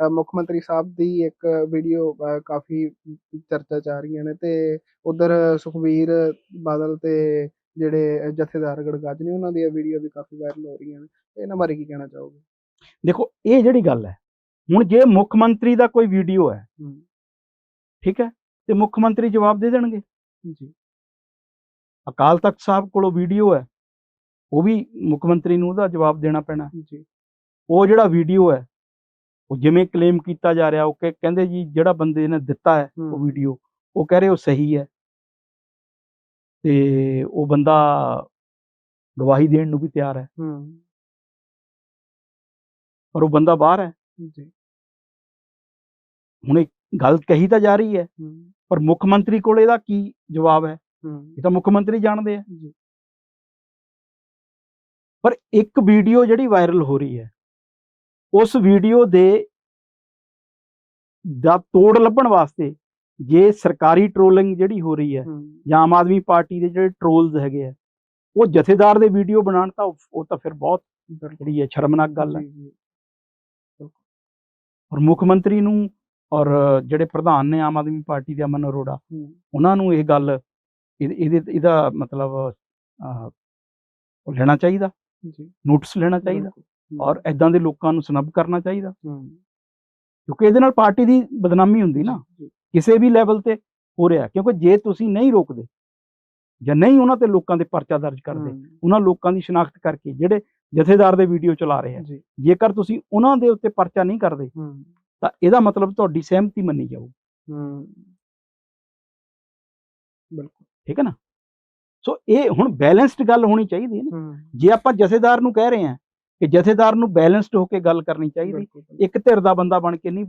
ਮੁੱਖ ਮੰਤਰੀ ਸਾਹਿਬ ਦੀ ਇੱਕ ਵੀਡੀਓ ਕਾਫੀ ਚਰਚਾ ਚ ਆ ਰਹੀਆਂ ਨੇ ਤੇ ਉਧਰ ਸੁਖਬੀਰ ਬਾਦਲ ਤੇ ਜਿਹੜੇ ਜਥੇਦਾਰ ਗੜਗੱਜ ਨੇ ਉਹਨਾਂ ਦੀਆਂ ਵੀਡੀਓ ਵੀ ਕਾਫੀ ਵਾਇਰਲ ਹੋ ਰਹੀਆਂ ਨੇ ਇਹਨਾਂ ਬਾਰੇ ਕੀ ਕਹਿਣਾ ਚਾਹੋਗੇ? ਦੇਖੋ ਇਹ ਜਿਹੜੀ ਗੱਲ ਹੈ ਹੁਣ ਜੇ ਮੁੱਖ ਮੰਤਰੀ ਦਾ ਕੋਈ ਵੀਡੀਓ ਹੂੰ ਠੀਕ ਹੈ ਤੇ ਮੁੱਖ ਮੰਤਰੀ ਜਵਾਬ ਦੇ ਦੇਣਗੇ। ਜੀ। ਅਕਾਲ ਤਖਤ ਸਾਹਿਬ ਕੋਲੋਂ ਵੀਡੀਓ ਹੈ ਉਹ ਵੀ ਮੁੱਖ ਮੰਤਰੀ ਨੂੰ ਉਹਦਾ ਜਵਾਬ ਦੇਣਾ ਪੈਣਾ। ਜੀ। ਉਹ ਜਿਹੜਾ ਵੀਡੀਓ ਹੈ ਉਹ ਜਿਵੇਂ ਕਲੇਮ ਕੀਤਾ ਜਾ ਰਿਹਾ ਉਹ ਕਿ ਕਹਿੰਦੇ ਜੀ ਜਿਹੜਾ ਬੰਦੇ ਨੇ ਦਿੱਤਾ ਹੈ ਉਹ ਵੀਡੀਓ ਉਹ ਕਹਿ ਰਹੇ ਉਹ ਸਹੀ ਹੈ। ਤੇ ਉਹ ਬੰਦਾ ਗਵਾਹੀ ਦੇਣ ਨੂੰ ਵੀ ਤਿਆਰ ਹੈ। ਹੂੰ। ਪਰ ਉਹ ਬੰਦਾ ਬਾਹਰ ਹੈ। ਜੀ। ਹੁਣ ਇਹ ਗੱਲ ਕਹੀ ਤਾਂ ਜਾ ਰਹੀ ਹੈ ਪਰ ਮੁੱਖ ਮੰਤਰੀ ਕੋਲ ਇਹਦਾ ਕੀ ਜਵਾਬ ਹੈ? ਇਹ ਤਾਂ ਮੁੱਖ ਮੰਤਰੀ ਜਾਣਦੇ ਆ। ਪਰ ਇੱਕ ਵੀਡੀਓ ਜਿਹੜੀ ਵਾਇਰਲ ਹੋ ਰਹੀ ਹੈ ਉਸ ਵੀਡੀਓ ਦੇ ਦਾ ਤੋੜ ਲੱਭਣ ਵਾਸਤੇ ਜੇ ਸਰਕਾਰੀ ਟ੍ਰੋਲਿੰਗ ਜਿਹੜੀ ਹੋ ਰਹੀ ਹੈ ਜਾਂ ਆਮ ਆਦਮੀ ਪਾਰਟੀ ਦੇ ਜਿਹੜੇ ਟ੍ਰੋਲਸ ਹੈਗੇ ਆ ਉਹ ਜਥੇਦਾਰ ਦੇ ਵੀਡੀਓ ਬਣਾਉਣ ਤਾਂ ਉਹ ਤਾਂ ਫਿਰ ਬਹੁਤ ਜਿਹੜੀ ਹੈ ਸ਼ਰਮਨਾਕ ਗੱਲ ਹੈ। ਔਰ ਮੁੱਖ ਮੰਤਰੀ ਨੂੰ ਔਰ ਜਿਹੜੇ ਪ੍ਰਧਾਨ ਨੇ ਆਮ ਆਦਮੀ ਪਾਰਟੀ ਦੇ ਅਮਨ ਅਰੋੜਾ ਉਹਨਾਂ ਨੂੰ ਇਹ ਗੱਲ ਇਹ- ਇਹਦੇ ਇਹਦਾ ਮਤਲਬ ਲੈਣਾ ਚਾਹੀਦਾ। ਜੀ। ਨੋਟਿਸ ਲੈਣਾ ਚਾਹੀਦਾ। ਔਰ ਐਦਾਂ ਦੇ ਲੋਕਾਂ ਨੂੰ ਸਨਬ ਕਰਨਾ ਚਾਹੀਦਾ। ਕਿਉਂਕਿ ਇਹਦੇ ਨਾਲ ਪਾਰਟੀ ਦੀ ਬਦਨਾਮੀ ਹੁੰਦੀ ਨਾ। ਕਿਸੇ ਵੀ ਲੈਵਲ ਤੇ ਹੋ ਰਿਹਾ। ਕਿਉਂਕਿ ਜੇ ਤੁਸੀਂ ਨਹੀਂ ਰੋਕਦੇ ਜਾਂ ਨਹੀਂ ਉਹਨਾਂ ਤੇ ਲੋਕਾਂ ਦੇ ਪਰਚਾ ਦਰਜ ਕਰਦੇ ਉਹਨਾਂ ਲੋਕਾਂ ਦੀ ਸ਼ਨਾਖਤ ਕਰਕੇ ਜਿਹੜੇ ਜਥੇਦਾਰ ਦੇ ਵੀਡੀਓ ਚਲਾ ਰਹੇ ਆ ਜੇਕਰ ਤੁਸੀਂ ਉਹਨਾਂ ਦੇ ਉੱਤੇ ਪਰਚਾ ਨਹੀਂ ਕਰਦੇ ਤਾਂ ਇਹਦਾ ਮਤਲਬ ਤੁਹਾਡੀ ਸਹਿਮਤੀ ਮੰਨੀ ਜਾਊ। ਬਿਲਕੁਲ। ਠੀਕ ਹੈ ਨਾ? ਸੋ ਇਹ ਹੁਣ ਬੈਲੈਂਸਡ ਗੱਲ ਹੋਣੀ ਚਾਹੀਦੀ ਹੈ ਨਾ। ਜੇ ਆਪਾਂ ਜਥੇਦਾਰ ਨੂੰ ਕਹਿ ਰਹੇ ਹਾਂ ਕਿ ਜਥੇਦਾਰ ਨੂੰ ਬੈਲੈਂਸਡ ਹੋ ਕੇ ਗੱਲ ਕਰਨੀ ਚਾਹੀਦੀ ਇੱਕ ਧਿਰ ਦਾ ਬੰਦਾ ਬਣ ਕੇ ਨਹੀਂ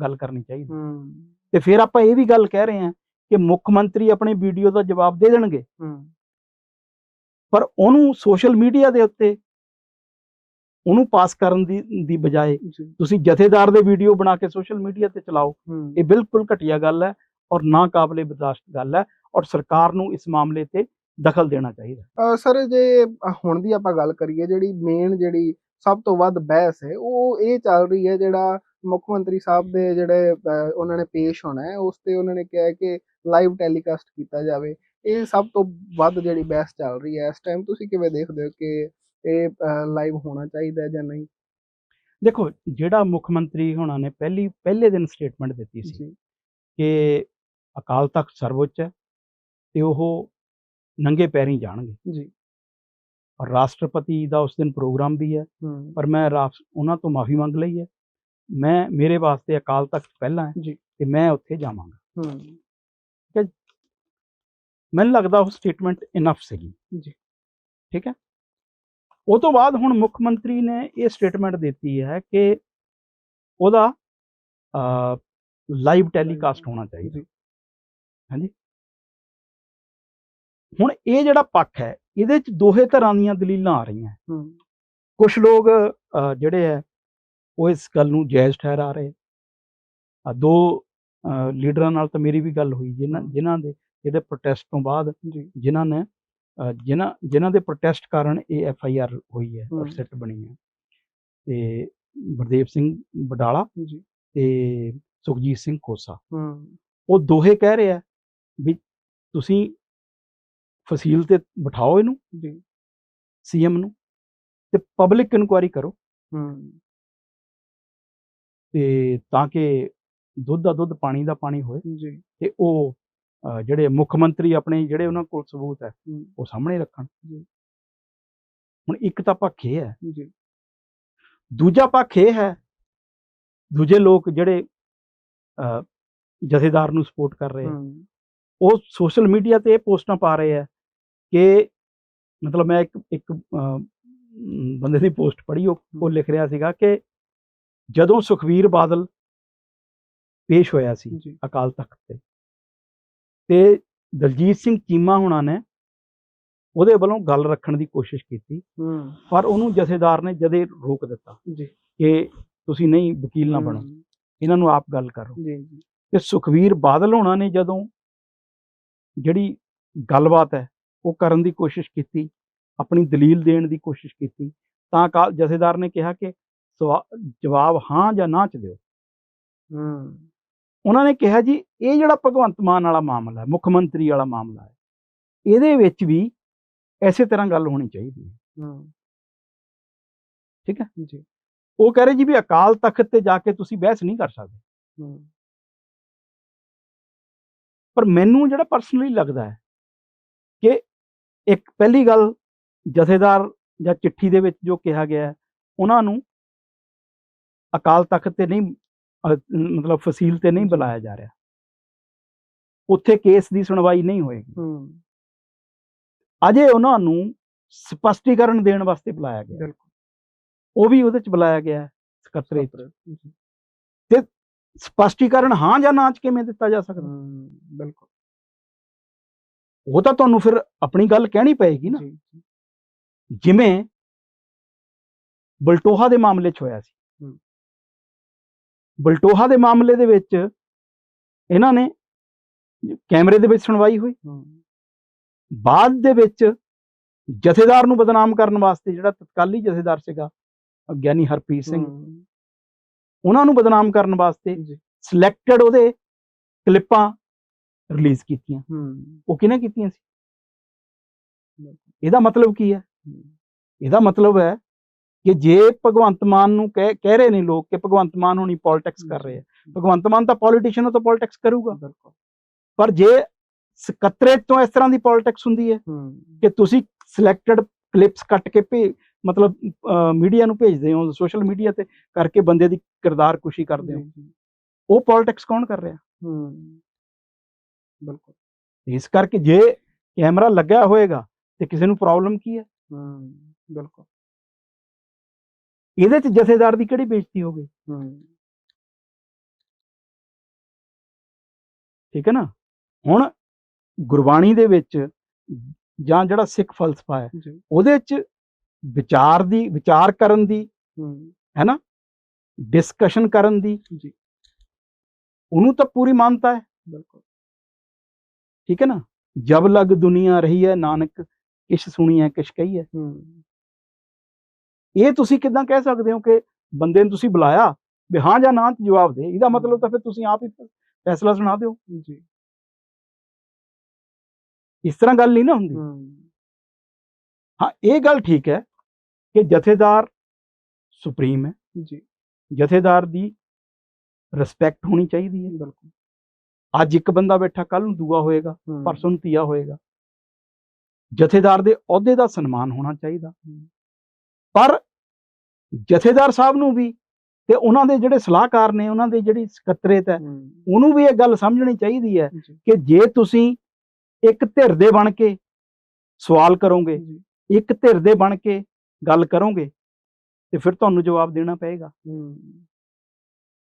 ਗੱਲ ਕਰਨੀ ਚਾਹੀਦੀ। ਹੂੰ। ਤੇ ਫਿਰ ਆਪਾਂ ਇਹ ਵੀ ਗੱਲ ਕਹਿ ਰਹੇ ਹਾਂ ਕਿ ਮੁੱਖ ਮੰਤਰੀ ਆਪਣੀ ਵੀਡੀਓ ਦਾ ਜਵਾਬ ਦੇ ਦੇਣਗੇ। ਹੂੰ। ਪਰ ਉਹਨੂੰ ਸੋਸ਼ਲ ਮੀਡੀਆ ਦੇ ਉੱਤੇ ਉਹਨੂੰ ਪਾਸ ਕਰਨ ਦੀ ਦੀ ਬਜਾਏ ਤੁਸੀਂ ਜਥੇਦਾਰ ਦੇ ਵੀਡੀਓ ਬਣਾ ਕੇ ਸੋਸ਼ਲ ਮੀਡੀਆ ਤੇ ਚਲਾਓ। ਇਹ ਬਿਲਕੁਲ ਘਟੀਆ ਗੱਲ ਹੈ ਔਰ ਨਾ ਕਾਬਲੇ ਬਰਦਾਸ਼ਤ ਗੱਲ ਹੈ ਔਰ ਸਰਕਾਰ ਨੂੰ ਇਸ ਮਾਮਲੇ ਤੇ ਦਖਲ ਦੇਣਾ ਚਾਹੀਦਾ। ਸਰ ਜੇ ਹੁਣ ਦੀ ਆਪਾਂ ਗੱਲ ਕਰੀਏ ਜਿਹੜੀ ਮੇਨ ਜਿਹੜੀ ਸਭ ਤੋਂ ਵੱਧ ਬਹਿਸ ਹੈ ਉਹ ਇਹ ਚੱਲ ਰਹੀ ਹੈ ਜਿਹੜਾ ਮੁੱਖ ਮੰਤਰੀ ਸਾਹਿਬ ਦੇ ਜਿਹੜੇ ਉਹਨਾਂ ਨੇ ਪੇਸ਼ ਹੋਣਾ ਹੈ ਉਸ ਤੇ ਉਹਨਾਂ ਨੇ ਕਿਹਾ ਕਿ ਲਾਈਵ ਟੈਲੀਕਾਸਟ ਕੀਤਾ ਜਾਵੇ। ਇਹ ਸਭ ਤੋਂ ਵੱਧ ਜਿਹੜੀ ਬਹਿਸ ਚੱਲ ਰਹੀ ਹੈ ਇਸ ਟਾਈਮ ਤੁਸੀਂ ਕਿਵੇਂ ਦੇਖਦੇ ਹੋ ਕਿ ਇਹ ਲਾਈਵ ਹੋਣਾ ਚਾਹੀਦਾ ਹੈ ਜਾਂ ਨਹੀਂ? ਦੇਖੋ ਜਿਹੜਾ ਮੁੱਖ ਮੰਤਰੀ ਹੋਣਾ ਨੇ ਪਹਿਲੀ ਪਹਿਲੇ ਦਿਨ ਸਟੇਟਮੈਂਟ ਦਿੱਤੀ ਸੀ ਕਿ ਅਕਾਲ ਤਖਤ ਸਰਵਉੱਚ ਹੈ ਤੇ ਉਹ ਨੰਗੇ ਪੈਰੀਂ ਜਾਣਗੇ। ਜੀ। ਔਰ ਰਾਸ਼ਟਰਪਤੀ ਦਾ ਉਸ ਦਿਨ ਪ੍ਰੋਗਰਾਮ ਵੀ ਹੈ ਪਰ ਮੈਂ ਉਹਨਾਂ ਤੋਂ ਮਾਫੀ ਮੰਗ ਲਈ ਹੈ। ਮੈਂ ਮੇਰੇ ਵਾਸਤੇ ਅਕਾਲ ਤਖਤ ਪਹਿਲਾਂ ਹੈ ਜੀ। ਤੇ ਮੈਂ ਉੱਥੇ ਜਾਵਾਂਗਾ। ਹੂੰ। ਮੈਨੂੰ ਲੱਗਦਾ ਉਹ ਸਟੇਟਮੈਂਟ ਇਨਫ ਸੀਗੀ। ਜੀ। ਠੀਕ ਹੈ? ਉਹ ਤੋਂ ਬਾਅਦ ਹੁਣ ਮੁੱਖ ਮੰਤਰੀ ਨੇ ਇਹ ਸਟੇਟਮੈਂਟ ਦਿੱਤੀ ਹੈ ਕਿ ਉਹਦਾ ਲਾਈਵ ਟੈਲੀਕਾਸਟ ਹੋਣਾ ਚਾਹੀਦਾ। ਹਾਂਜੀ? ਹੁਣ ਇਹ ਜਿਹੜਾ ਪੱਖ ਹੈ ਇਹਦੇ ਚ ਦੋਹੇ ਤਰ੍ਹਾਂ ਦੀਆਂ ਦਲੀਲਾਂ ਆ ਰਹੀਆਂ। ਹੂੰ। ਕੁਝ ਲੋਕ ਜਿਹੜੇ ਹੈ ਉਹ ਇਸ ਗੱਲ ਨੂੰ ਜਾਇਜ਼ ਠਹਿਰਾ ਰਹੇ। ਆ ਦੋ ਲੀਡਰਾਂ ਨਾਲ ਤਾਂ ਮੇਰੀ ਵੀ ਗੱਲ ਹੋਈ ਜਿਨ੍ਹਾਂ ਜਿਨ੍ਹਾਂ ਦੇ ਜਿਹੜੇ ਪ੍ਰੋਟੈਸਟ ਤੋਂ ਬਾਅਦ ਜਿਨ੍ਹਾਂ ਨੇ ਜਿਨ੍ਹਾਂ ਜਿਨ੍ਹਾਂ ਦੇ ਪ੍ਰੋਟੈਸਟ ਕਾਰਨ ਇਹ ਐਫ ਆਈ ਆਰ ਹੋਈ ਹੈ ਹਮ। ਅਪਸੈਟ ਬਣੀ ਹੈ। ਤੇ ਗੁਰਦੇਵ ਸਿੰਘ ਬਡਾਲਾ ਜੀ। ਤੇ ਸੁਖਜੀਤ ਸਿੰਘ ਹੂੰ। ਉਹ ਦੋਹੇ ਕਹਿ ਰਹੇ ਵੀ ਤੁਸੀਂ ਫਸੀਲ ਤੇ ਬਿਠਾਓ ਇਹਨੂੰ ਜੀ। ਸੀਐਮ ਨੂੰ ਤੇ ਪਬਲਿਕ ਇਨਕੁਆਇਰੀ ਕਰੋ। ਹੂੰ। ਤੇ ਤਾਂ ਕਿ ਦੁੱਧ ਦਾ ਦੁੱਧ ਪਾਣੀ ਦਾ ਪਾਣੀ ਹੋਏ ਜੀ। ਤੇ ਉਹ ਜਿਹੜੇ ਮੁੱਖ ਮੰਤਰੀ ਆਪਣੇ ਜਿਹੜੇ ਉਹਨਾਂ ਕੋਲ ਸਬੂਤ ਹੈ ਹੂੰ। ਉਹ ਸਾਹਮਣੇ ਰੱਖਣ। ਜੀ। ਹੁਣ ਇੱਕ ਤਾਂ ਪੱਖ ਇਹ ਹੈ ਜੀ। ਦੂਜਾ ਪੱਖ ਇਹ ਹੈ ਦੂਜੇ ਲੋਕ ਜਿਹੜੇ ਜਥੇਦਾਰ ਨੂੰ ਸਪੋਰਟ ਕਰ ਰਹੇ ਹੂੰ। ਉਹ ਸੋਸ਼ਲ ਮੀਡੀਆ ਤੇ ਇਹ ਪੋਸਟਾਂ ਪਾ ਰਹੇ ਆ ਕਿ ਮਤਲਬ ਮੈਂ ਇੱਕ ਇੱਕ ਬੰਦੇ ਦੀ ਪੋਸਟ ਪੜ੍ਹੀ ਉਹ ਲਿਖ ਰਿਹਾ ਸੀਗਾ ਕਿ ਜਦੋਂ ਸੁਖਵੀਰ ਬਾਦਲ ਪੇਸ਼ ਹੋਇਆ ਸੀ ਅਕਾਲ ਤਖਤ ਤੇ ਤੇ ਦਲਜੀਤ ਸਿੰਘ ਚੀਮਾ ਹੁਣਾਂ ਨੇ ਉਹਦੇ ਵੱਲੋਂ ਗੱਲ ਰੱਖਣ ਦੀ ਕੋਸ਼ਿਸ਼ ਕੀਤੀ ਪਰ ਉਹਨੂੰ ਜਥੇਦਾਰ ਨੇ ਜਦੇ ਰੋਕ ਦਿੱਤਾ ਜੀ। ਕਿ ਤੁਸੀਂ ਨਹੀਂ ਵਕੀਲ ਨਾ ਬਣੋ ਇਹਨਾਂ ਨੂੰ ਆਪ ਗੱਲ ਕਰੋ। ਜੀ ਜੀ। ਤੇ ਸੁਖਵੀਰ ਬਾਦਲ ਹੋਣਾ ਨੇ ਜਦੋਂ ਜਿਹੜੀ ਗੱਲਬਾਤ ਹੈ ਉਹ ਕਰਨ ਦੀ ਕੋਸ਼ਿਸ਼ ਕੀਤੀ ਆਪਣੀ ਦਲੀਲ ਦੇਣ ਦੀ ਕੋਸ਼ਿਸ਼ ਕੀਤੀ। ਤਾਂ ਅਕਾਲ ਜਥੇਦਾਰ ਨੇ ਕਿਹਾ ਕਿ ਜਵਾਬ ਹਾਂ ਜਾਂ ਨਾ ਚ ਦਿਓ। ਹੂੰ। ਉਹਨਾਂ ਨੇ ਕਿਹਾ ਜੀ ਇਹ ਜਿਹੜਾ ਭਗਵੰਤ ਮਾਨ ਵਾਲਾ ਮਾਮਲਾ ਹੈ ਮੁੱਖ ਮੰਤਰੀ ਵਾਲਾ ਮਾਮਲਾ ਹੈ ਇਹਦੇ ਵਿੱਚ ਵੀ ਐਸੇ ਤਰ੍ਹਾਂ ਗੱਲ ਹੋਣੀ ਚਾਹੀਦੀ ਹੈ। ਹੂੰ। ਠੀਕ ਹੈ? ਜੀ। ਉਹ ਕਹਿ ਰਹੇ ਜੀ ਵੀ ਅਕਾਲ ਤਖਤ ਤੇ ਜਾ ਕੇ ਤੁਸੀਂ ਬਹਿਸ ਨਹੀਂ ਕਰ ਸਕਦੇ। ਹੂੰ। ਪਰ ਮੈਨੂੰ ਜਿਹੜਾ ਪਰਸਨਲੀ ਲੱਗਦਾ ਹੈ ਕਿ ਇੱਕ ਪਹਿਲੀ ਗੱਲ ਜਥੇਦਾਰ ਜਾਂ ਚਿੱਠੀ ਦੇ ਵਿੱਚ ਜੋ ਕਿਹਾ ਗਿਆ ਉਹਨਾਂ ਨੂੰ ਅਕਾਲ ਤਖਤ ਤੇ ਨਹੀਂ ਮਤਲਬ ਫਸੀਲ ਤੇ ਨਹੀਂ ਬੁਲਾਇਆ ਜਾ ਰਿਹਾ। ਉੱਥੇ ਕੇਸ ਦੀ ਸੁਣਵਾਈ ਨਹੀਂ ਹੋਏਗੀ। ਅਜੇ ਉਹਨਾਂ ਨੂੰ ਸਪਸ਼ਟੀਕਰਨ ਦੇਣ ਵਾਸਤੇ ਬੁਲਾਇਆ ਗਿਆ। ਬਿਲਕੁਲ। ਉਹ ਵੀ ਉਹਦੇ ਚ ਬੁਲਾਇਆ ਗਿਆ ਸਕੱਤਰੇ। ਜੀ ਸਪਸ਼ਟੀਕਰਨ ਹਾਂ ਜਾਂ ਨਾ ਚ ਕਿਵੇਂ ਦਿੱਤਾ ਜਾ ਸਕਦਾ? ਬਿਲਕੁਲ। ਉਹ ਤਾਂ ਤੁਹਾਨੂੰ ਫਿਰ ਆਪਣੀ ਗੱਲ ਕਹਿਣੀ ਪਏਗੀ ਨਾ। ਜਿਵੇਂ ਬਲਟੋਹਾ ਦੇ ਮਾਮਲੇ 'ਚ ਹੋਇਆ ਸੀ। ਬਲਟੋਹਾ ਦੇ ਮਾਮਲੇ ਦੇ ਵਿੱਚ ਇਹਨਾਂ ਨੇ ਕੈਮਰੇ ਦੇ ਵਿੱਚ ਸੁਣਵਾਈ ਹੋਈ। ਬਾਅਦ ਦੇ ਵਿੱਚ ਜਥੇਦਾਰ ਨੂੰ ਬਦਨਾਮ ਕਰਨ ਵਾਸਤੇ ਜਿਹੜਾ ਤਤਕਾਲੀ ਜਥੇਦਾਰ ਸੀਗਾ ਗਿਆਨੀ ਹਰਪ੍ਰੀਤ ਸਿੰਘ ਉਹਨਾਂ ਨੂੰ ਬਦਨਾਮ ਕਰਨ ਵਾਸਤੇ ਸਿਲੈਕਟਡ ਉਹਦੇ ਕਲਿੱਪਾਂ ਰਿਲੀਜ਼ ਕੀਤੀਆਂ। ਹੂੰ। ਉਹ ਕਿਹਨੇ ਕੀਤੀਆਂ ਸੀ। ਇਹਦਾ ਮਤਲਬ ਕੀ ਹੈ? ਇਹਦਾ ਮਤਲਬ ਹੈ ਕਿ ਜੇ ਭਗਵੰਤ ਮਾਨ ਨੂੰ ਕਹਿ ਕਹਿ ਰਹੇ ਨੇ ਲੋਕ ਕਿ ਭਗਵੰਤ ਮਾਨ ਹੁਣੀ ਪੋਲਿਟਿਕਸ ਕਰ ਰਹੇ ਆ ਭਗਵੰਤ ਮਾਨ ਤਾਂ ਪੋਲੀਟੀਸ਼ੀਅਨ ਤਾਂ ਪੋਲਿਟਿਕਸ ਕਰੂਗਾ। ਪਰ ਜੇ ਸਕੱਤਰੇਤ ਤੋਂ ਇਸ ਤਰ੍ਹਾਂ ਦੀ ਪੋਲਿਟਿਕਸ ਹੁੰਦੀ ਹੈ ਕਿ ਤੁਸੀਂ ਸਿਲੈਕਟਡ ਕਲਿੱਪਸ ਕੱਟ ਕੇ ਭੇ ਮਤਲਬ ਮੀਡੀਆ ਨੂੰ ਭੇਜਦੇ ਹੋ ਸੋਸ਼ਲ ਮੀਡੀਆ ਤੇ ਕਰਕੇ ਬੰਦੇ ਦੀ ਕਿਰਦਾਰ ਕੁਸ਼ੀ ਕਰਦੇ ਹੋ ਉਹ ਪੋਲਿਟਿਕਸ ਕੌਣ ਕਰ ਰਿਹਾ? ਹੂੰ। ਬਿਲਕੁਲ। ਇਸ ਕਰਕੇ ਜੇ ਕੈਮਰਾ ਲੱਗਿਆ ਹੋਏਗਾ ਤੇ ਕਿਸੇ ਨੂੰ ਪ੍ਰੋਬਲਮ ਕੀ ਹੈ? ਹੂੰ ਬਿਲਕੁਲ। ਇਹਦੇ ਚ ਜਥੇਦਾਰ ਦੀ ਕਿਹੜੀ ਬੇਇੱਜ਼ਤੀ ਹੋ ਗਈ? ਹੂੰ। ਠੀਕ ਹੈ ਨਾ? ਹੁਣ ਗੁਰਬਾਣੀ ਦੇ ਵਿੱਚ ਜਾਂ ਜਿਹੜਾ ਸਿੱਖ ਫਲਸਫਾ ਹੈ ਉਹਦੇ ਚ ਵਿਚਾਰ ਦੀ ਵਿਚਾਰ ਕਰਨ ਦੀ ਹੈ ਨਾ? ਡਿਸਕਸ਼ਨ ਕਰਨ ਦੀ ਜੀ। ਉਹਨੂੰ ਤਾਂ ਪੂਰੀ ਮਾਨਤਾ ਹੈ। ਬਿਲਕੁਲ। ਠੀਕ ਹੈ ਨਾ? ਜਬ ਲਗ ਦੁਨੀਆ ਰਹੀ ਹੈ ਨਾਨਕ ਕਿਛ ਸੁਣੀ ਹੈ ਕਿਛ ਕਹੀ ਹੈ। ਇਹ ਤੁਸੀਂ ਕਿਦਾਂ ਕਹਿ ਸਕਦੇ ਹੋ ਕਿ ਬੰਦੇ ਨੂੰ ਤੁਸੀਂ ਬੁਲਾਇਆ ਵੀ ਹਾਂ ਜਾਂ ਨਾ ਜਵਾਬ ਦੇ? ਇਹਦਾ ਮਤਲਬ ਤਾਂ ਫਿਰ ਤੁਸੀਂ ਆਪ ਹੀ ਫੈਸਲਾ ਸੁਣਾ ਦਿਓ। ਜੀ। ਇਸ ਤਰ੍ਹਾਂ ਗੱਲ ਨਹੀਂ ਨਾ ਹੁੰਦੀ। ਹਾਂ। ਇਹ ਗੱਲ ਠੀਕ ਹੈ ਕਿ ਜਥੇਦਾਰ ਸੁਪਰੀਮ ਹੈ। ਜੀ। ਜਥੇਦਾਰ ਦੀ ਰਿਸਪੈਕਟ ਹੋਣੀ ਚਾਹੀਦੀ ਹੈ। ਬਿਲਕੁਲ। ਅੱਜ ਇੱਕ ਬੰਦਾ ਬੈਠਾ ਕੱਲ ਨੂੰ ਦੂਆ ਹੋਏਗਾ ਪਰਸੋਂ ਨੂੰ ਤੀਆ ਹੋਏਗਾ। ਜਥੇਦਾਰ ਦੇ ਅਹੁਦੇ ਦਾ ਸਨਮਾਨ ਹੋਣਾ ਚਾਹੀਦਾ। ਪਰ ਜਥੇਦਾਰ ਸਾਹਿਬ ਨੂੰ ਵੀ ਤੇ ਉਹਨਾਂ ਦੇ ਜਿਹੜੇ ਸਲਾਹਕਾਰ ਨੇ ਉਹਨਾਂ ਦੇ ਜਿਹੜੀ ਸਕੱਤਰੇਤ ਹੈ ਉਹਨੂੰ ਵੀ ਇਹ ਗੱਲ ਸਮਝਣੀ ਚਾਹੀਦੀ ਹੈ ਕਿ ਜੇ ਤੁਸੀਂ ਇੱਕ ਧਿਰ ਦੇ ਬਣ ਕੇ ਸਵਾਲ ਕਰੋਗੇ ਇੱਕ ਧਿਰ ਦੇ ਬਣ ਕੇ ਗੱਲ ਕਰੋਗੇ ਤੇ ਫਿਰ ਤੁਹਾਨੂੰ ਜਵਾਬ ਦੇਣਾ ਪਏਗਾ।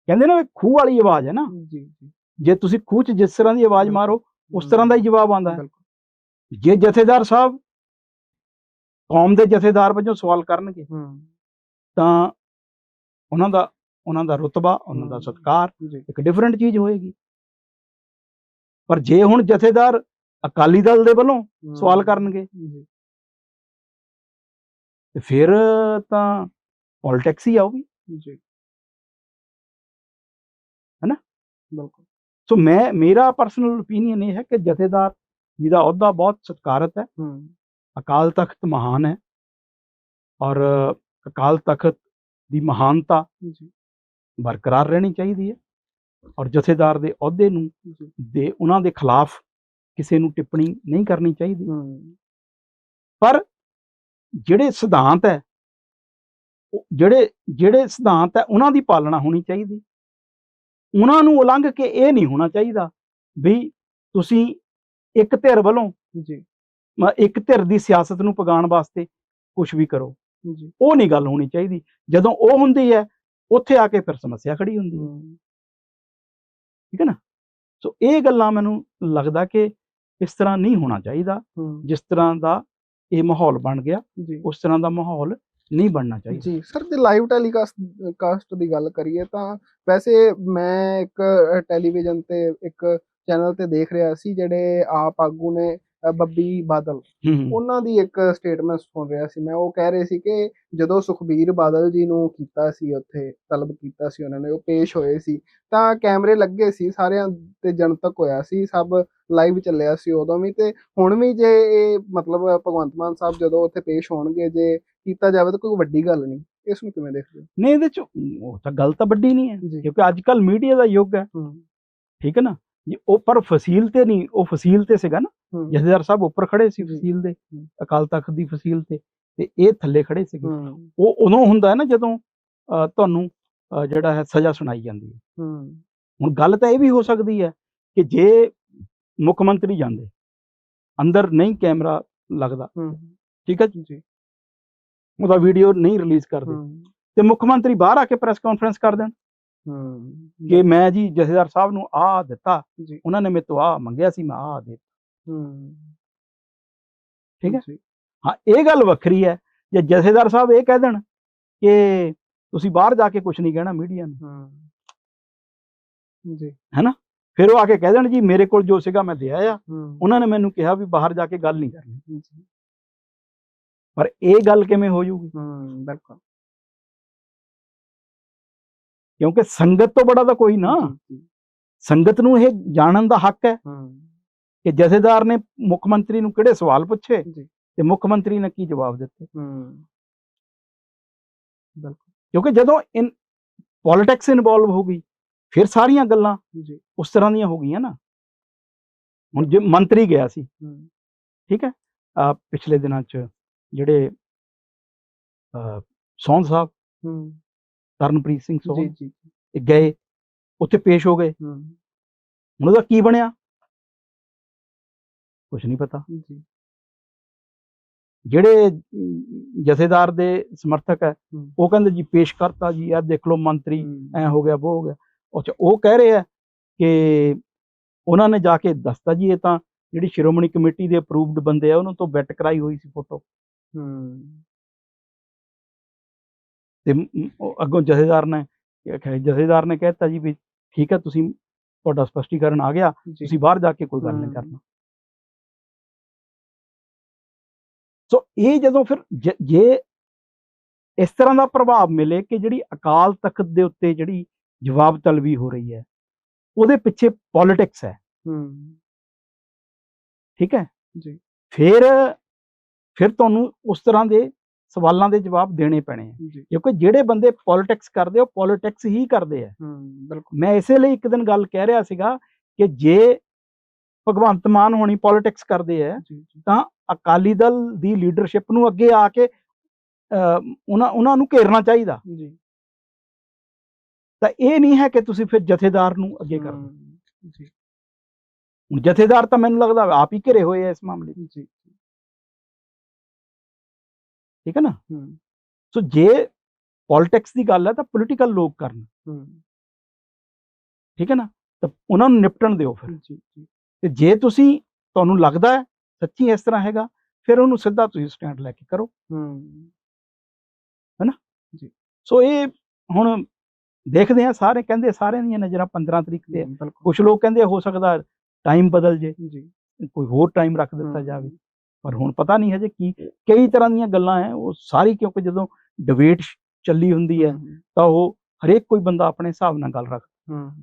ਕਹਿੰਦੇ ਨਾ ਖੂਹ ਵਾਲੀ ਆਵਾਜ਼ ਹੈ ਨਾ। ਜੀ ਜੀ। ਜੇ ਤੁਸੀਂ ਖੂਹ 'ਚ ਜਿਸ ਤਰ੍ਹਾਂ ਦੀ ਆਵਾਜ਼ ਮਾਰੋ ਉਸ ਤਰ੍ਹਾਂ ਦਾ ਹੀ ਜਵਾਬ ਆਉਂਦਾ ਹੈ। ਜੇ ਜਥੇਦਾਰ ਸਾਹਿਬ ਕੌਮ ਦੇ ਜਥੇਦਾਰ ਵਜੋਂ ਸਵਾਲ ਕਰਨਗੇ ਤਾਂ ਉਹਨਾਂ ਦਾ ਉਹਨਾਂ ਦਾ ਰੁਤਬਾ ਉਹਨਾਂ ਦਾ। ਸਤਕਾਰ ਇੱਕ ਡਿਫਰੈਂਟ ਚੀਜ਼ ਹੋਏਗੀ। ਪਰ ਜੇ ਹੁਣ ਜਥੇਦਾਰ ਅਕਾਲੀ ਦਲ ਦੇ ਵੱਲੋਂ ਸਵਾਲ ਕਰਨਗੇ ਤੇ ਫਿਰ ਤਾਂ ਪੋਲਿਟਿਕਸ ਹੀ ਆਉਗੀ ਜੀ। ਹੈਨਾ? ਬਿਲਕੁਲ। ਸੋ ਮੈਂ ਮੇਰਾ ਪਰਸਨਲ ਓਪੀਨੀਅਨ ਇਹ ਹੈ ਕਿ ਜਥੇਦਾਰ ਜਿਹਦਾ ਅਹੁਦਾ ਬਹੁਤ ਸਤਿਕਾਰਤ ਹੈ। ਅਕਾਲ ਤਖਤ ਮਹਾਨ ਹੈ ਔਰ ਅਕਾਲ ਤਖਤ ਦੀ ਮਹਾਨਤਾ ਜੀ। ਬਰਕਰਾਰ ਰਹਿਣੀ ਚਾਹੀਦੀ ਹੈ ਔਰ ਜਥੇਦਾਰ ਦੇ ਅਹੁਦੇ ਨੂੰ ਜੀ। ਦੇ ਉਹਨਾਂ ਦੇ ਖਿਲਾਫ ਕਿਸੇ ਨੂੰ ਟਿੱਪਣੀ ਨਹੀਂ ਕਰਨੀ ਚਾਹੀਦੀ। ਪਰ ਜਿਹੜੇ ਸਿਧਾਂਤ ਹੈ ਜਿਹੜੇ ਜਿਹੜੇ ਸਿਧਾਂਤ ਹੈ ਉਹਨਾਂ ਦੀ ਪਾਲਣਾ ਹੋਣੀ ਚਾਹੀਦੀ। ਉਹਨਾਂ ਨੂੰ ਉਲੰਘ ਕੇ ਇਹ ਨਹੀਂ ਹੋਣਾ ਚਾਹੀਦਾ ਵੀ ਤੁਸੀਂ ਇੱਕ ਧਿਰ ਵੱਲੋਂ ਜੀ। ਮ- ਇੱਕ ਧਿਰ ਦੀ ਸਿਆਸਤ ਨੂੰ ਪਗਾਉਣ ਵਾਸਤੇ ਕੁਝ ਵੀ ਕਰੋ। ਜੀ। ਉਹ ਨਹੀਂ ਗੱਲ ਹੋਣੀ ਚਾਹੀਦੀ। ਜਦੋਂ ਉਹ ਹੁੰਦੀ ਹੈ ਉੱਥੇ ਆ ਕੇ ਫਿਰ ਸਮੱਸਿਆ ਖੜੀ ਹੁੰਦੀ ਹੈ। ਠੀਕ ਹੈ ਨਾ? ਸੋ ਇਹ ਗੱਲਾਂ ਮੈਨੂੰ ਲੱਗਦਾ ਕਿ ਇਸ ਤਰ੍ਹਾਂ ਨਹੀਂ ਹੋਣਾ ਚਾਹੀਦਾ। ਜਿਸ ਤਰ੍ਹਾਂ ਦਾ ਇਹ ਮਾਹੌਲ ਬਣ ਗਿਆ ਉਸ ਤਰ੍ਹਾਂ ਦਾ ਮਾਹੌਲ ਨਹੀਂ ਬਣਨਾ ਚਾਹੀਦਾ। ਜੀ, ਸਰ, ਜੇ ਲਾਈਵ ਟੈਲੀਕਾਸਟ ਕਾਸਟ ਦੀ ਗੱਲ ਕਰੀਏ ਤਾਂ ਵੈਸੇ ਮੈਂ ਇੱਕ ਟੈਲੀਵਿਜ਼ਨ ਤੇ ਇੱਕ ਚੈਨਲ ਤੇ ਦੇਖ ਰਿਹਾ ਸੀ ਜਿਹੜੇ ਆਪ ਆਗੂ ਨੇ ਬੱਬੀ ਬਾਦਲ। ਉਹਨਾਂ ਦੀ ਇੱਕ ਸਟੇਟਮੈਂਟ ਸੁਣ ਰਿਹਾ ਸੀ ਮੈਂ। ਉਹ ਕਹਿ ਰਹੇ ਸੀ ਕਿ ਜਦੋਂ ਸੁਖਬੀਰ ਬਾਦਲ ਜੀ ਨੂੰ ਕੀਤਾ ਸੀ ਉੱਥੇ ਤਲਬ ਕੀਤਾ ਸੀ ਉਹਨਾਂ ਨੇ ਉਹ ਪੇਸ਼ ਹੋਏ ਸੀ ਤਾਂ ਕੈਮਰੇ ਲੱਗੇ ਸੀ ਸਾਰਿਆਂ ਤੇ ਜਨਤਕ ਹੋਇਆ ਸੀ ਸਭ ਲਾਈਵ ਚੱਲਿਆ ਸੀ ਉਦੋਂ ਵੀ ਤੇ ਹੁਣ ਵੀ ਜੇ ਇਹ ਮਤਲਬ ਭਗਵੰਤ ਮਾਨ ਸਾਹਿਬ ਜਦੋਂ ਉੱਥੇ ਪੇਸ਼ ਹੋਣਗੇ ਜੇ ਕੀਤਾ ਜਾਵੇ ਤਾਂ ਕੋਈ ਵੱਡੀ ਗੱਲ ਨਹੀਂ। ਇਸ ਨੂੰ ਕਿਵੇਂ ਦੇਖਦੇ ਹੋ? ਨਹੀਂ ਇਹਦੇ ਚ ਉਹ ਤਾਂ ਗੱਲ ਤਾਂ ਵੱਡੀ ਨਹੀਂ ਹੈ ਕਿਉਂਕਿ ਅੱਜ ਕੱਲ ਮੀਡੀਆ ਦਾ ਯੁੱਗ ਹੈ। ਠੀਕ ਹੈ ਨਾ? ਉਹ ਪਰ ਫਸੀਲ ਤੇ ਨਹੀਂ ਉਹ ਫਸੀਲ ਤੇ ਸੀਗਾ ਨਾ। ਜਥੇਦਾਰ ਸਾਹਿਬ ਉੱਪਰ ਖੜੇ ਸੀ। ਫਸੀਲ ਦੇ। ਅਕਾਲ ਤਖਤ ਦੀ ਫਸੀਲ ਤੇ ਤੇ ਇਹ ਥੱਲੇ ਖੜੇ ਸੀਗੇ। ਉਹ ਉਦੋਂ ਹੁੰਦਾ ਹੈ ਨਾ ਜਦੋਂ ਤੁਹਾਨੂੰ ਜਿਹੜਾ ਹੈ ਸਜ਼ਾ ਸੁਣਾਈ ਜਾਂਦੀ ਹੈ। ਹੁਣ ਗੱਲ ਤਾਂ ਇਹ ਵੀ ਹੋ ਸਕਦੀ ਹੈ ਕਿ ਜੇ ਮੁੱਖ ਮੰਤਰੀ ਜਾਂਦੇ ਅੰਦਰ ਨਹੀਂ ਕੈਮਰਾ ਲੱਗਦਾ ਠੀਕ ਹੈ ਜੀ? ਉਹਦਾ ਵੀਡੀਓ ਨਹੀਂ ਰਿਲੀਜ਼ ਕਰਦੇ ਤੇ ਮੁੱਖ ਮੰਤਰੀ ਬਾਹਰ ਆ ਕੇ ਪ੍ਰੈਸ ਕਾਨਫਰੰਸ ਕਰ ਦੇਣ। ਕਿ ਮੈਂ ਜੀ ਜਥੇਦਾਰ ਸਾਹਿਬ ਨੂੰ ਆਹ ਦਿੱਤਾ ਉਹਨਾਂ ਨੇ ਮੇਰੇ ਤੋਂ ਆਹ ਮੰਗਿਆ ਸੀ ਮੈਂ ਆਹ ਦੇ ਹੂੰ। ਠੀਕ ਹੈ? ਜੀ ਹਾਂ ਇਹ ਗੱਲ ਵੱਖਰੀ ਹੈ। ਜੇ ਜਥੇਦਾਰ ਸਾਹਿਬ ਇਹ ਕਹਿ ਦੇਣ ਕਿ ਤੁਸੀਂ ਬਾਹਰ ਜਾ ਕੇ ਕੁਝ ਨਹੀਂ ਕਹਿਣਾ ਮੀਡੀਆ ਨੂੰ। ਹੂੰ। ਜੀ। ਫਿਰ ਉਹ ਆ ਕੇ ਕਹਿ ਦੇਣ ਜੀ ਮੇਰੇ ਕੋਲ ਜੋ ਸੀਗਾ ਮੈਂ ਦੇ ਆਇਆ ਹੂੰ। ਉਹਨਾਂ ਨੇ ਮੈਨੂੰ ਕਿਹਾ ਵੀ ਬਾਹਰ ਜਾ ਕੇ ਗੱਲ ਨਹੀਂ ਕਰਨੀ। ਜੀ। ਪਰ ਇਹ ਗੱਲ ਕਿਵੇਂ ਹੋ ਜੂਗੀ ਹੂੰ ਬਿਲਕੁਲ। ਕਿਉਂਕਿ ਸੰਗਤ ਤੋਂ ਬੜਾ ਤਾਂ ਕੋਈ ਨਾ। ਜੀ, ਜੀ, ਸੰਗਤ ਨੂੰ ਇਹ ਜਾਣਨ ਦਾ ਹੱਕ ਹੈ। ਹੂੰ। ਕਿ ਜਥੇਦਾਰ ਨੇ ਮੁੱਖ ਮੰਤਰੀ ਨੂੰ ਕਿਹੜੇ ਸਵਾਲ ਪੁੱਛੇ ਤੇ ਮੁੱਖ ਮੰਤਰੀ ਨੇ ਕੀ ਜਵਾਬ ਦਿੱਤੇ? ਹੂੰ। ਬਿਲਕੁਲ। ਕਿਉਂਕਿ ਜਦੋਂ ਇਨ ਪੋਲਿਟਿਕਸ ਇਨਵੋਲਵ ਹੋ ਗਈ ਫਿਰ ਸਾਰੀਆਂ ਗੱਲਾਂ ਜੀ। ਉਸ ਤਰ੍ਹਾਂ ਦੀਆਂ ਹੋ ਗਈਆਂ ਨਾ। ਹੁਣ ਜੇ ਮੰਤਰੀ ਗਿਆ ਸੀ। ਹੂੰ। ਠੀਕ ਹੈ? ਆ ਪਿਛਲੇ ਦਿਨਾਂ 'ਚ ਜਿਹੜੇ ਸੌਂਦ ਸਾਹਿਬ ਹੂੰ। ਤਰਨਪ੍ਰੀਤ ਸਿੰਘ ਜੀ ਸੌਂਦ ਜੀ। ਗਏ ਉੱਥੇ ਪੇਸ਼ ਹੋ ਗਏ। ਹੂੰ। ਹੁਣ ਉਹਦਾ ਕੀ ਬਣਿਆ? ਕੁਝ ਨਹੀਂ ਪਤਾ। ਜੀ। ਜਿਹੜੇ ਜਥੇਦਾਰ ਦੇ ਸਮਰਥਕ ਹੈ। ਉਹ ਕਹਿੰਦੇ ਜੀ ਪੇਸ਼ ਕਰਤਾ ਜੀ ਇਹ ਦੇਖ ਲਓ ਮੰਤਰੀ ਐ ਹੋ ਗਿਆ ਉਹ ਹੋ ਗਿਆ। ਅੱਛਾ ਉਹ ਕਹਿ ਰਹੇ ਆ ਕਿ ਉਹਨਾਂ ਨੇ ਜਾ ਕੇ ਦੱਸਤਾ ਜੀ ਇਹ ਤਾਂ ਜਿਹੜੀ ਸ਼੍ਰੋਮਣੀ ਕਮੇਟੀ ਦੇ ਅਪਰੂਵਡ ਬੰਦੇ ਆ ਉਹਨਾਂ ਤੋਂ ਬੈਟ ਕਰਾਈ ਹੋਈ ਸੀ ਫੋਟੋ ਹੂੰ। ਤੇ ਅੱਗੋਂ ਜਥੇਦਾਰ ਨੇ ਜਥੇਦਾਰ ਨੇ ਕਹਿਤਾ ਜੀ ਵੀ ਠੀਕ ਹੈ ਤੁਸੀਂ ਤੁਹਾਡਾ ਸਪਸ਼ਟੀਕਰਨ ਆ ਗਿਆ ਤੁਸੀਂ ਬਾਹਰ ਜਾ ਕੇ ਕੋਈ ਗੱਲ ਨਹੀਂ। ਕਰਨਾ। ਸੋ ਇਹ ਜਦੋਂ ਫਿਰ ਜ- ਇਸ ਤਰ੍ਹਾਂ ਦਾ ਪ੍ਰਭਾਵ ਮਿਲੇ ਕਿ ਜਿਹੜੀ ਅਕਾਲ ਤਖਤ ਦੇ ਉੱਤੇ ਜਿਹੜੀ ਜਵਾਬ ਤਲਬੀ ਹੋ ਰਹੀ ਹੈ ਉਹਦੇ ਪਿੱਛੇ ਪੋਲਿਟਿਕਸ ਹੈ। ਠੀਕ ਹੈ? ਜੀ। ਫਿਰ ਫਿਰ ਤੁਹਾਨੂੰ ਉਸ ਤਰ੍ਹਾਂ ਦੇ ਸਵਾਲਾਂ ਦੇ ਜਵਾਬ ਦੇਣੇ ਪੈਣੇ ਆ ਕਿਉਂਕਿ ਜਿਹੜੇ ਬੰਦੇ ਪੋਲਿਟਿਕਸ ਕਰਦੇ ਉਹ ਪੋਲਿਟਿਕਸ ਹੀ ਕਰਦੇ ਆ ਹੂੰ ਬਿਲਕੁਲ। ਮੈਂ ਇਸੇ ਲਈ ਇੱਕ ਦਿਨ ਗੱਲ ਕਹਿ ਰਿਹਾ ਸੀਗਾ ਕਿ ਜੇ ਭਗਵੰਤ ਮਾਨ ਹੋਣੀ ਪੋਲਿਟਿਕਸ ਕਰਦੇ ਜੀ ਤਾਂ ਅਕਾਲੀ ਦਲ ਦੀ ਲੀਡਰਸ਼ਿਪ ਨੂੰ ਅੱਗੇ ਆ ਕੇ ਉਹਨਾਂ ਉਹਨਾਂ ਨੂੰ ਘੇਰਨਾ ਚਾਹੀਦਾ। ਜੀ। ਤਾਂ ਇਹ ਨਹੀਂ ਹੈ ਕਿ ਤੁਸੀਂ ਫਿਰ ਜਥੇਦਾਰ ਨੂੰ ਅੱਗੇ ਕਰ ਜੀ। ਹੁਣ ਜਥੇਦਾਰ ਤਾਂ ਮੈਨੂੰ ਲੱਗਦਾ ਆਪ ਹੀ ਘਿਰੇ ਹੋਏ ਆ ਇਸ ਮਾਮਲੇ 'ਚ। ਜੀ ਠੀਕ ਹੈ ਨਾ? ਸੋ ਜੇ ਪੋਲਿਟਿਕਸ ਦੀ ਗੱਲ ਹੈ ਤਾਂ ਪੋਲੀਟੀਕਲ ਲੋਕ ਕਰਨ। ਠੀਕ ਹੈ ਨਾ? ਤਾਂ ਉਹਨਾਂ ਨੂੰ ਨਿਪਟਣ ਦਿਓ ਫਿਰ। ਜੀ ਜੀ। ਤੇ ਜੇ ਤੁਸੀਂ ਤੁਹਾਨੂੰ ਲੱਗਦਾ ਹੈ ਸੱਚੀ ਇਸ ਤਰ੍ਹਾਂ ਹੈਗਾ ਫਿਰ ਉਹਨੂੰ ਸਿੱਧਾ ਤੁਸੀਂ ਸਟੈਂਡ ਲੈ ਕੇ ਕਰੋ। ਹੂੰ। ਸੋ ਇਹ ਹੁਣ ਦੇਖਦੇ ਆ ਸਾਰੇ ਕਹਿੰਦੇ ਸਾਰਿਆਂ ਦੀਆਂ ਨਜ਼ਰਾਂ 15 ਤਰੀਕ ਤੇ ਕੁਝ ਲੋਕ ਕਹਿੰਦੇ ਹੋ ਸਕਦਾ ਟਾਈਮ ਬਦਲ ਜੇ। ਜੀ। ਕੋਈ ਹੋਰ ਟਾਈਮ ਰੱਖ ਦਿੱਤਾ ਜਾਵੇ। ਪਰ ਹੁਣ ਪਤਾ ਨਹੀਂ ਹਜੇ ਕੀ ਕਈ ਤਰ੍ਹਾਂ ਦੀਆਂ ਗੱਲਾਂ ਹੈ। ਉਹ ਸਾਰੀ ਕਿਉਂਕਿ ਜਦੋਂ ਡਿਬੇਟ ਚੱਲੀ ਹੁੰਦੀ ਹੈ। ਤਾਂ ਉਹ ਹਰੇਕ ਕੋਈ ਬੰਦਾ ਆਪਣੇ ਹਿਸਾਬ ਨਾਲ ਗੱਲ ਰੱਖ ਹੂੰ।